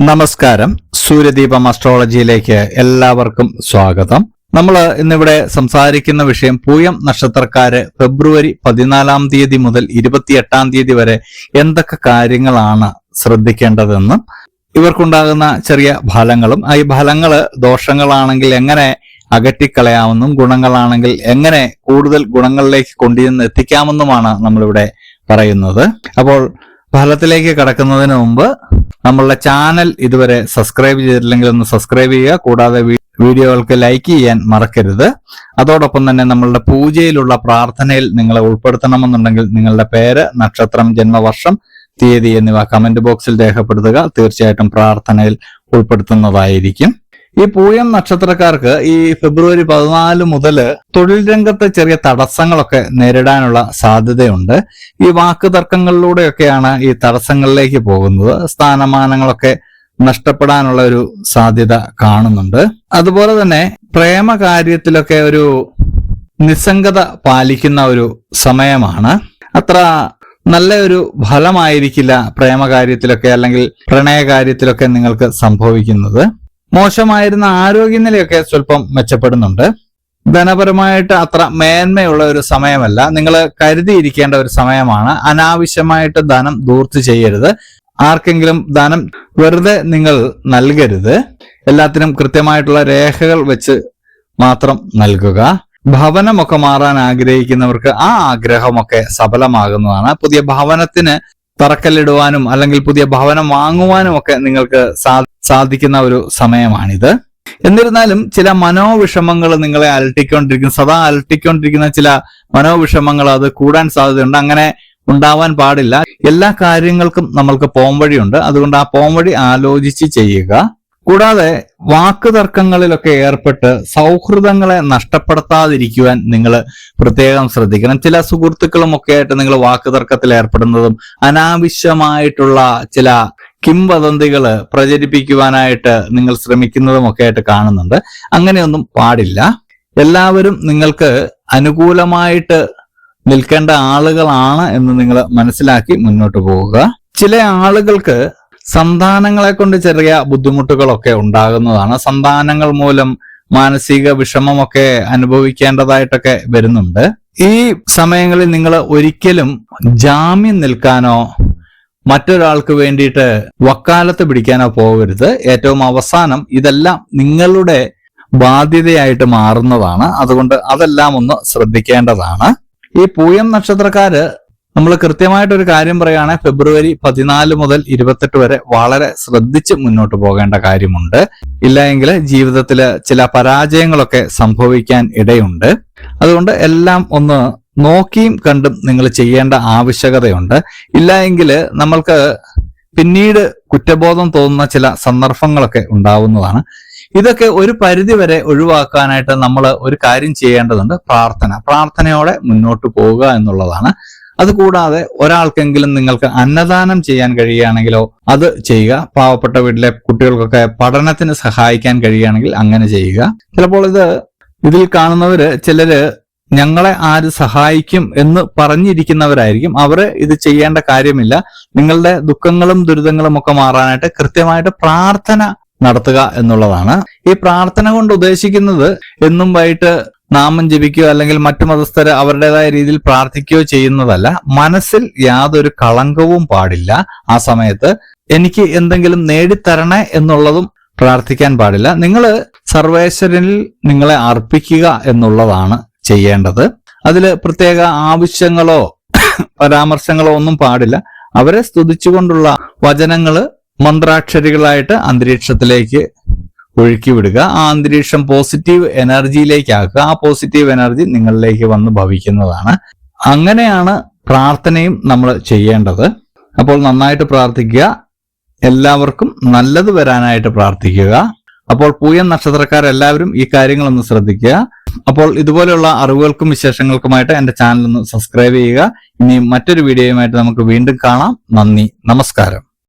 നമസ്കാരം. സൂര്യദീപം അസ്ട്രോളജിയിലേക്ക് എല്ലാവർക്കും സ്വാഗതം. നമ്മൾ ഇന്നിവിടെ സംസാരിക്കുന്ന വിഷയം പൂയം നക്ഷത്രക്കാര് ഫെബ്രുവരി പതിനാലാം തീയതി മുതൽ ഇരുപത്തിയെട്ടാം തീയതി വരെ എന്തൊക്കെ കാര്യങ്ങളാണ് ശ്രദ്ധിക്കേണ്ടതെന്നും ഇവർക്കുണ്ടാകുന്ന ചെറിയ ഫലങ്ങളും ഈ ഫലങ്ങൾ ദോഷങ്ങളാണെങ്കിൽ എങ്ങനെ അകറ്റിക്കളയാമെന്നും ഗുണങ്ങളാണെങ്കിൽ എങ്ങനെ കൂടുതൽ ഗുണങ്ങളിലേക്ക് കൊണ്ടുചെന്ന് എത്തിക്കാമെന്നുമാണ് നമ്മളിവിടെ പറയുന്നത്. അപ്പോൾ ഫലത്തിലേക്ക് കടക്കുന്നതിന് മുമ്പ് നമ്മളുടെ ചാനൽ ഇതുവരെ സബ്സ്ക്രൈബ് ചെയ്തിട്ടില്ലെങ്കിൽ ഒന്ന് സബ്സ്ക്രൈബ് ചെയ്യുക. കൂടാതെ വീഡിയോകൾക്ക് ലൈക്ക് ചെയ്യാൻ മറക്കരുത്. അതോടൊപ്പം തന്നെ നമ്മളുടെ പൂജയിലുള്ള പ്രാർത്ഥനയിൽ നിങ്ങളെ ഉൾപ്പെടുത്തണമെന്നുണ്ടെങ്കിൽ നിങ്ങളുടെ പേര് നക്ഷത്രം ജന്മവർഷം തീയതി എന്നിവ കമന്റ് ബോക്സിൽ രേഖപ്പെടുത്തുക. തീർച്ചയായിട്ടും പ്രാർത്ഥനയിൽ ഉൾപ്പെടുത്തുന്നതായിരിക്കും. ഈ പൂയം നക്ഷത്രക്കാർക്ക് ഈ ഫെബ്രുവരി പതിനാല് മുതൽ തൊഴിൽ രംഗത്തെ ചെറിയ തടസ്സങ്ങളൊക്കെ നേരിടാനുള്ള സാധ്യതയുണ്ട്. ഈ വാക്ക് തർക്കങ്ങളിലൂടെയൊക്കെയാണ് ഈ തടസ്സങ്ങളിലേക്ക് പോകുന്നത്. സ്ഥാനമാനങ്ങളൊക്കെ നഷ്ടപ്പെടാനുള്ള ഒരു സാധ്യത കാണുന്നുണ്ട്. അതുപോലെ തന്നെ പ്രേമ കാര്യത്തിലൊക്കെ ഒരു നിസ്സംഗത പാലിക്കുന്ന ഒരു സമയമാണ്. അത്ര നല്ല ഒരു ഫലമായിരിക്കില്ല പ്രേമകാര്യത്തിലൊക്കെ അല്ലെങ്കിൽ പ്രണയകാര്യത്തിലൊക്കെ നിങ്ങൾക്ക് സംഭവിക്കുന്നത്. മോശമായിരുന്ന ആരോഗ്യനിലയൊക്കെ സ്വല്പം മെച്ചപ്പെടുന്നുണ്ട്. ധനപരമായിട്ട് അത്ര മേന്മയുള്ള ഒരു സമയമല്ല. നിങ്ങൾ കരുതിയിരിക്കേണ്ട ഒരു സമയമാണ്. അനാവശ്യമായിട്ട് ധനം ദൂർത്ത് ചെയ്യരുത്. ആർക്കെങ്കിലും ധനം വെറുതെ നിങ്ങൾ നൽകരുത്. എല്ലാത്തിനും കൃത്യമായിട്ടുള്ള രേഖകൾ വെച്ച് മാത്രം നൽകുക. ഭവനമൊക്കെ മാറാൻ ആഗ്രഹിക്കുന്നവർക്ക് ആ ആഗ്രഹമൊക്കെ സഫലമാകുന്നതാണ്. പുതിയ ഭവനത്തിന് തറക്കല്ലിടുവാനും അല്ലെങ്കിൽ പുതിയ ഭവനം വാങ്ങുവാനും ഒക്കെ നിങ്ങൾക്ക് സാധിക്കുന്ന ഒരു സമയമാണിത്. എന്നിരുന്നാലും ചില മനോവിഷമങ്ങൾ നിങ്ങളെ അലട്ടിക്കൊണ്ടിരിക്കുന്ന സദാ അലട്ടിക്കൊണ്ടിരിക്കുന്ന ചില മനോവിഷമങ്ങൾ അത് കൂടാൻ സാധ്യതയുണ്ട്. അങ്ങനെ ഉണ്ടാവാൻ പാടില്ല. എല്ലാ കാര്യങ്ങൾക്കും നമ്മൾക്ക് പോംവഴിയുണ്ട്. അതുകൊണ്ട് ആ പോംവഴി ആലോചിച്ച് ചെയ്യുക. കൂടാതെ വാക്ക് തർക്കങ്ങളിലൊക്കെ ഏർപ്പെട്ട് സൗഹൃദങ്ങളെ നഷ്ടപ്പെടുത്താതിരിക്കുവാൻ നിങ്ങൾ പ്രത്യേകം ശ്രദ്ധിക്കണം. ചില സുഹൃത്തുക്കളും ഒക്കെ ആയിട്ട് നിങ്ങൾ വാക്ക് തർക്കത്തിൽ ഏർപ്പെടുന്നതും അനാവശ്യമായിട്ടുള്ള ചില കിംവദന്തികൾ പ്രചരിപ്പിക്കുവാനായിട്ട് നിങ്ങൾ ശ്രമിക്കുന്നതും ഒക്കെ ആയിട്ട് കാണുന്നുണ്ട്. അങ്ങനെയൊന്നും പാടില്ല. എല്ലാവരും നിങ്ങൾക്ക് അനുകൂലമായിട്ട് നിൽക്കേണ്ട ആളുകളാണ് എന്ന് നിങ്ങൾ മനസ്സിലാക്കി മുന്നോട്ട് പോവുക. ചില ആളുകൾക്ക് സന്താനങ്ങളെ കൊണ്ട് ചെറിയ ബുദ്ധിമുട്ടുകളൊക്കെ ഉണ്ടാകുന്നതാണ്. സന്താനങ്ങൾ മൂലം മാനസിക വിഷമമൊക്കെ അനുഭവിക്കേണ്ടതായിട്ടൊക്കെ വരുന്നുണ്ട്. ഈ സമയങ്ങളിൽ നിങ്ങൾ ഒരിക്കലും ജാമ്യം നിൽക്കാനോ മറ്റൊരാൾക്ക് വേണ്ടിയിട്ട് വക്കാലത്ത് പിടിക്കാനോ പോകരുത്. ഏറ്റവും അവസാനം ഇതെല്ലാം നിങ്ങളുടെ ബാധ്യതയായിട്ട് മാറുന്നതാണ്. അതുകൊണ്ട് അതെല്ലാം ഒന്ന് ശ്രദ്ധിക്കേണ്ടതാണ്. ഈ പൂയം നക്ഷത്രക്കാര് നമ്മൾ കൃത്യമായിട്ടൊരു കാര്യം പറയുകയാണെങ്കിൽ ഫെബ്രുവരി പതിനാല് മുതൽ ഇരുപത്തെട്ട് വരെ വളരെ ശ്രദ്ധിച്ച് മുന്നോട്ട് പോകേണ്ട കാര്യമുണ്ട്. ഇല്ല എങ്കിൽ ജീവിതത്തിൽ ചില പരാജയങ്ങളൊക്കെ സംഭവിക്കാൻ ഇടയുണ്ട്. അതുകൊണ്ട് എല്ലാം ഒന്ന് നോക്കിയും കണ്ടും നിങ്ങൾ ചെയ്യേണ്ട ആവശ്യകതയുണ്ട്. ഇല്ല എങ്കിൽ നമ്മൾക്ക് പിന്നീട് കുറ്റബോധം തോന്നുന്ന ചില സന്ദർഭങ്ങളൊക്കെ ഉണ്ടാവുന്നതാണ്. ഇതൊക്കെ ഒരു പരിധി വരെ ഒഴിവാക്കാനായിട്ട് നമ്മൾ ഒരു കാര്യം ചെയ്യേണ്ടതുണ്ട് പ്രാർത്ഥന. പ്രാർത്ഥനയോടെ മുന്നോട്ട് പോവുക എന്നുള്ളതാണ് അതുകൂടാതെ ഒരാൾക്കെങ്കിലും നിങ്ങൾക്ക് അന്നദാനം ചെയ്യാൻ കഴിയുകയാണെങ്കിലോ അത് ചെയ്യുക. പാവപ്പെട്ട വീട്ടിലെ കുട്ടികൾക്കൊക്കെ പഠനത്തിന് സഹായിക്കാൻ കഴിയുകയാണെങ്കിൽ അങ്ങനെ ചെയ്യുക. ചിലപ്പോൾ ഇത് ഇതിൽ കാണുന്നവര് ചിലര് ഞങ്ങളെ ആര് സഹായിക്കും എന്ന് പറഞ്ഞിരിക്കുന്നവരായിരിക്കും. അവർ ഇത് ചെയ്യേണ്ട കാര്യമില്ല. നിങ്ങളുടെ ദുഃഖങ്ങളും ദുരിതങ്ങളും ഒക്കെ മാറാനായിട്ട് കൃത്യമായിട്ട് പ്രാർത്ഥന നടത്തുക എന്നുള്ളതാണ്. ഈ പ്രാർത്ഥന കൊണ്ട് ഉദ്ദേശിക്കുന്നത് എന്നും വൈകിട്ട് നാമം ജപിക്കുകയോ അല്ലെങ്കിൽ മറ്റു മതസ്ഥര് അവരുടേതായ രീതിയിൽ പ്രാർത്ഥിക്കുകയോ ചെയ്യുന്നതല്ല. മനസ്സിൽ യാതൊരു കളങ്കവും പാടില്ല ആ സമയത്ത്. എനിക്ക് എന്തെങ്കിലും നേടിത്തരണേ എന്നുള്ളതും പ്രാർത്ഥിക്കാൻ പാടില്ല. നിങ്ങൾ സർവേശ്വരനിൽ നിങ്ങളെ അർപ്പിക്കുക എന്നുള്ളതാണ് ചെയ്യേണ്ടത്. അതിൽ പ്രത്യേക ആവശ്യങ്ങളോ പരാമർശങ്ങളോ ഒന്നും പാടില്ല. അവരെ സ്തുതിച്ചുകൊണ്ടുള്ള വചനങ്ങൾ മന്ത്രാക്ഷരികളായിട്ട് അന്തരീക്ഷത്തിലേക്ക് ഒഴുക്കി വിടുക ആ അന്തരീക്ഷം പോസിറ്റീവ് എനർജിയിലേക്ക് ആക്കുക ആ പോസിറ്റീവ് എനർജി നിങ്ങളിലേക്ക് വന്ന് ഭവിക്കുന്നതാണ്. അങ്ങനെയാണ് പ്രാർത്ഥനയും നമ്മൾ ചെയ്യേണ്ടത്. അപ്പോൾ നന്നായിട്ട് പ്രാർത്ഥിക്കുക. എല്ലാവർക്കും നല്ലത് വരാനായിട്ട് പ്രാർത്ഥിക്കുക. അപ്പോൾ പൂയം നക്ഷത്രക്കാരെല്ലാവരും ഈ കാര്യങ്ങളൊന്ന് ശ്രദ്ധിക്കുക. അപ്പോൾ ഇതുപോലെയുള്ള അറിവുകൾക്കും വിശേഷങ്ങൾക്കുമായിട്ട് എന്റെ ചാനൽ ഒന്ന് സബ്സ്ക്രൈബ് ചെയ്യുക. ഇനി മറ്റൊരു വീഡിയോയുമായിട്ട് നമുക്ക് വീണ്ടും കാണാം. നന്ദി. നമസ്കാരം.